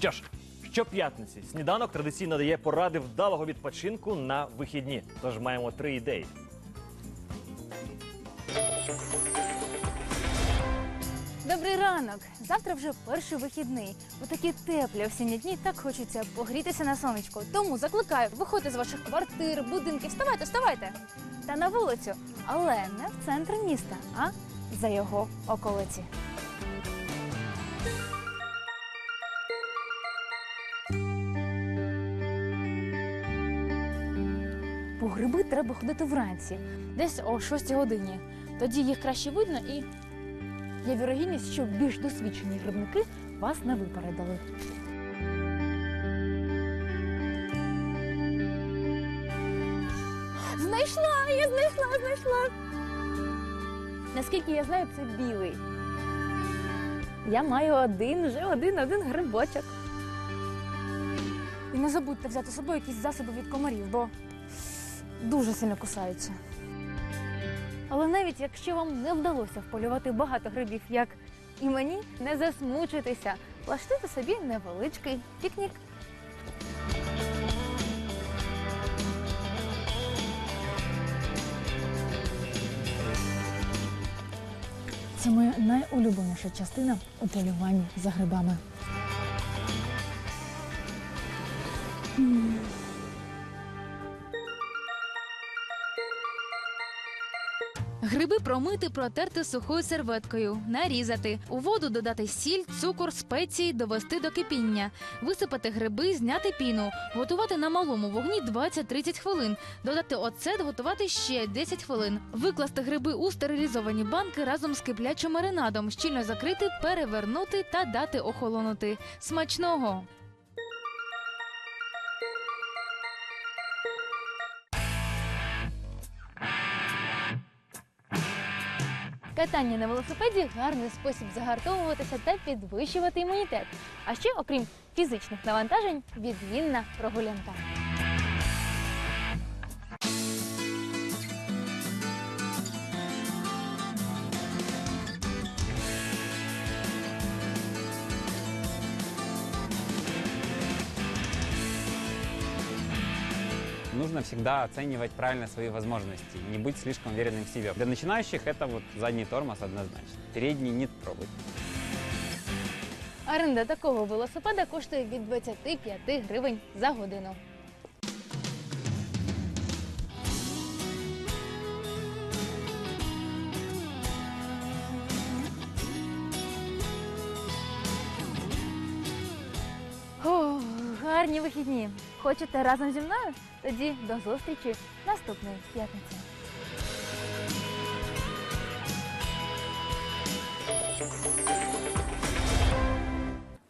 Що ж, щоп'ятниці сніданок традиційно дає поради вдалого відпочинку на вихідні. Тож маємо три ідеї. Добрий ранок! Завтра вже перший вихідний. У такі теплі осінні дні так хочеться погрітися на сонечку. Тому закликаю, виходьте з ваших квартир, будинків, вставайте, вставайте! Та на вулицю, але не в центр міста, а за його околиці. Гриби треба ходити вранці, десь о 6 годині. Тоді їх краще видно і Є вірогідність, що більш досвідчені грибники вас не випередили. Знайшла! Я знайшла, знайшла. Наскільки я знаю, це білий. Я маю один, вже один, один грибочок. І не забудьте взяти з собою якісь засоби від комарів, бо дуже сильно кусаються. Але навіть якщо вам не вдалося вполювати багато грибів, як і мені, не засмучуйтеся. Влаштуйте собі невеличкий пікнік. Це моя найулюбленіша частина у полюванні за грибами. Гриби промити, протерти сухою серветкою, нарізати, у воду додати сіль, цукор, спеції, довести до кипіння, висипати гриби, зняти піну, готувати на малому вогні 20-30 хвилин, додати оцет, готувати ще 10 хвилин, викласти гриби у стерилізовані банки разом з киплячим маринадом, щільно закрити, перевернути та дати охолонути. Смачного! Катання на велосипеді гарний спосіб загартовуватися та підвищувати імунітет. А ще, окрім фізичних навантажень, відмінна прогулянка. Нужно всегда оценивать правильно свои возможности, не быть слишком уверенным в себе. Для начинающих это вот задний тормоз однозначно. Передний не пробуй. Оренда такого велосипеда коштує від 25 гривень за годину. О, гарні вихідні. Хочете разом зі мною? Тоді до зустрічі наступної п'ятниці.